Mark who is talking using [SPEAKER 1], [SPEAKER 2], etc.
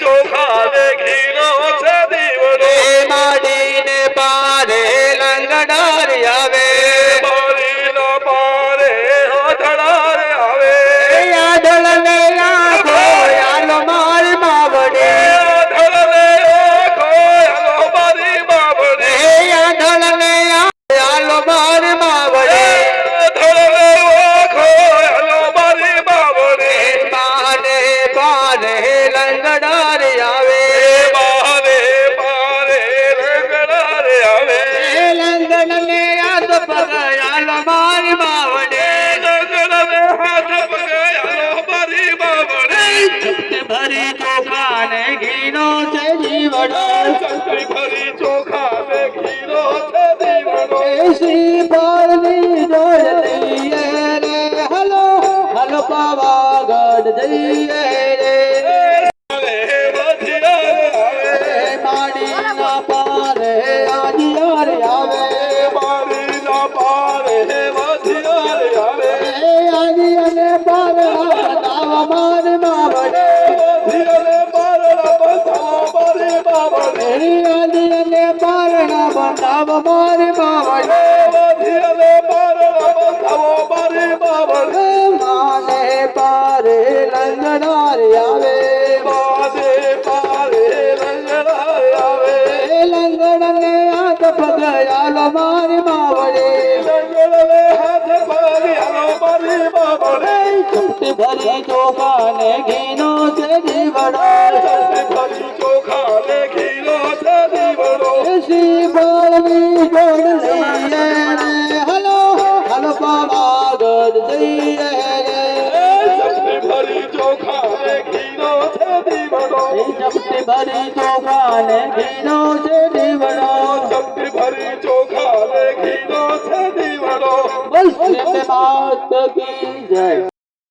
[SPEAKER 1] তো
[SPEAKER 2] பாதே லங்கடாரியாவே
[SPEAKER 1] பாதே பாதே லங்கடாரியாவே
[SPEAKER 2] லங்கடமே ஆத பகையால மாறி மாவடே
[SPEAKER 1] லங்கடமே ஆத பகையால மாறி மாவடே
[SPEAKER 2] சட்டை भरी चोखाने घीनो से जीवड़ो
[SPEAKER 1] चटई भरी चोखाने घीनो से जीवड़ो
[SPEAKER 2] श्री पार्वती जोड़ती है रे हलो हलो पावागढ़ जइए
[SPEAKER 1] পারে হে মাঝিয়ার আরে।
[SPEAKER 2] হে আনিয়ানে পারে নাম আমার বাবা। রে
[SPEAKER 1] ধীরে পারে বাবা বারে বাবা।
[SPEAKER 2] রে আনিয়ানে পারে নাম আমার বাবা। রে
[SPEAKER 1] ধীরে পারে বাবা বারে বাবা।
[SPEAKER 2] রে মানে পারে লঙ্গনা मारे मावड़े
[SPEAKER 1] लंगड़े हाथ पाले हमारे मावड़े
[SPEAKER 2] चुट भरे जो खाने घीनो से भी बड़ो
[SPEAKER 1] चुट से भी बड़ो
[SPEAKER 2] हलो हल पावा गर दिए
[SPEAKER 1] ने खाने घीनो से भी बड़ो
[SPEAKER 2] चुट भरे जो खाने घीनो से भी
[SPEAKER 1] भरी चोखा ले घी से दीवारो
[SPEAKER 2] की जय।